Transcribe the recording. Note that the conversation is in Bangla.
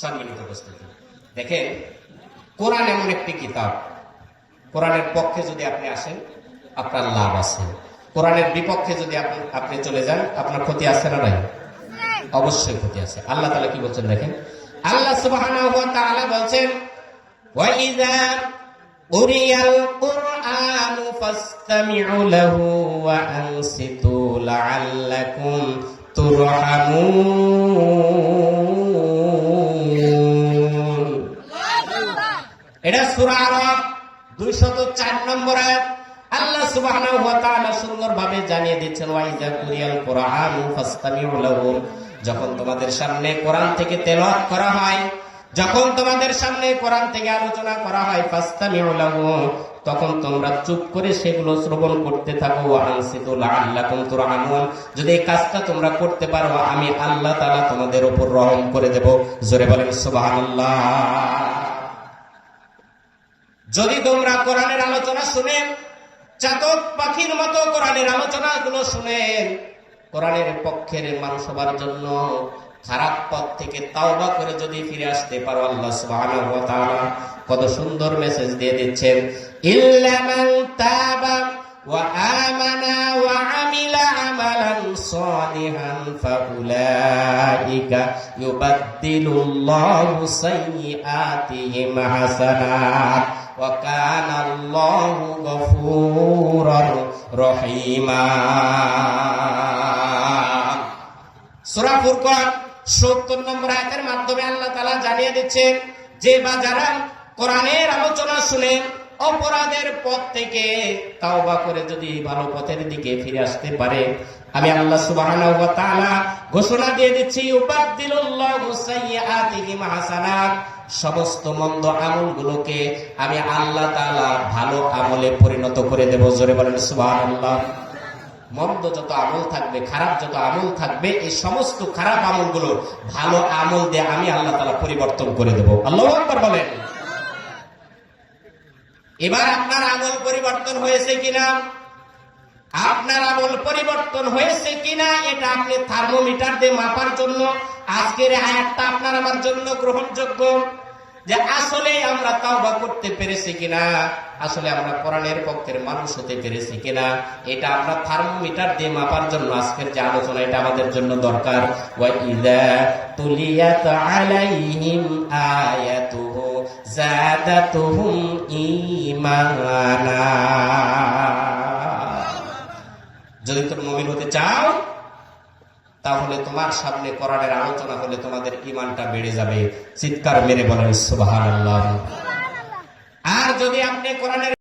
সম্মানিত উপস্থিতি। দেখেন, কোরআন এমন একটি কিতাব। কোরআনের পক্ষে যদি আপনি আসেন, আপনার লাভ আছে। কোরআনের বিপক্ষে যদি আপনি আপনি চলে যান, আপনার ক্ষতি আছে না নাই? অবশ্যই ক্ষতি আছে। আল্লাহ তাআলা কি বলছেন দেখেন? আল্লাহ তাআলা বলছেন ওয়া সূরা আরব 204 নম্বর আয়াত আল্লাহ জানিয়ে দিচ্ছেন যখন তোমাদের সামনে কোরআন থেকে তেলাওয়াত করা হয়, যখন তোমাদের সামনে কোরআন থেকে আলোচনা করা হয়, ফাসতামিউ লাহু তখন তোমরা চুপ করে সেগুলো শ্রবণ করতে থাকো তুরহামুন। যদি এই কাজটা তোমরা করতে পারো, আমি আল্লাহ তাআলা তোমাদের উপর রহম করে দেব। জোরে বলেন, সুবহানাল্লাহ। যদি তোমরা কোরআনের আলোচনা শুনেন, চাতক পাখির মতো কোরআনের আলোচনা গুলো শুনেন, কোরআনের পক্ষের মানুষ হবার জন্য খারাপ পথ থেকে তাওবা করে যদি ফিরে আসতে পারো আল্লাহ সুবহানাহু ওয়া তাআলা, কত সুন্দর মেসেজ দিয়ে দিচ্ছেন। ইল্লা তাবা ওয়া সালিহান ফাউলাইকা ইউবাদদিলুল্লাহু সাইয়্যাতিহিম হাসানাত ওয়া কানা আল্লাহু গফুরার রহিমা সূরা ফুরকান 70 নম্বর আয়াতের মাধ্যমে আল্লাহ তাআলা জানিয়ে দিচ্ছেন, যে বা যারা কোরআনের আলোচনা শুনেন অপরাধের পথ থেকে তাওবা করে যদি ভালো পথের দিকে ফিরে আসতে পারে, আমি আল্লাহ সুবহানাহু ওয়া তাআলা ঘোষণা দিয়ে দিচ্ছি উবাদদিলুল্লাহু সাইয়্যাতিহিম হাসানাত সমস্ত মন্দ আমলগুলোকে আমি আল্লাহ তাআলা ভালো আমলে পরিণত করে দেব। জোরে বলেন, সুবহানাল্লাহ মন্দ যত আমল থাকবে, খারাপ যত আমল থাকবে, এই সমস্ত খারাপ আমলগুলো ভালো আমল দিয়ে আমি আল্লাহ তাআলা পরিবর্তন করে দেব। আল্লাহু আকবার বলেন। এবার আপনার আমল পরিবর্তন হয়েছে কিনা? আপনার আমল পরিবর্তন হয়েছে কিনা? এটা আপনি থার্মোমিটার দিয়ে মাপার জন্য, আজকের আয়াতটা আপনার আমার জন্য গ্রহণযোগ্য। যে আসলে আমরা তাওবা করতে পেরেছি কিনা, আসলে আমরা কোরআনের পক্ষের মানুষ হতে পেরেছি কিনা, এটা আমরা থার্মোমিটার দিয়ে মাপার জন্য আজকের যে আলোচনা, এটা আমাদের জন্য দরকার। ওয়া ইযা তুলিয়াত আলাইহিম আয়াতুহু জাদাতুহুম ঈমানা। যদি তুমি মুমিন হতে চাও তাহলে তোমার সামনে কোরআনের আলোচনা হলে তোমাদের ইমানটা বেড়ে যাবে। চিৎকার মেরে বলেন সুবাহ আর যদি আপনি কোরআনের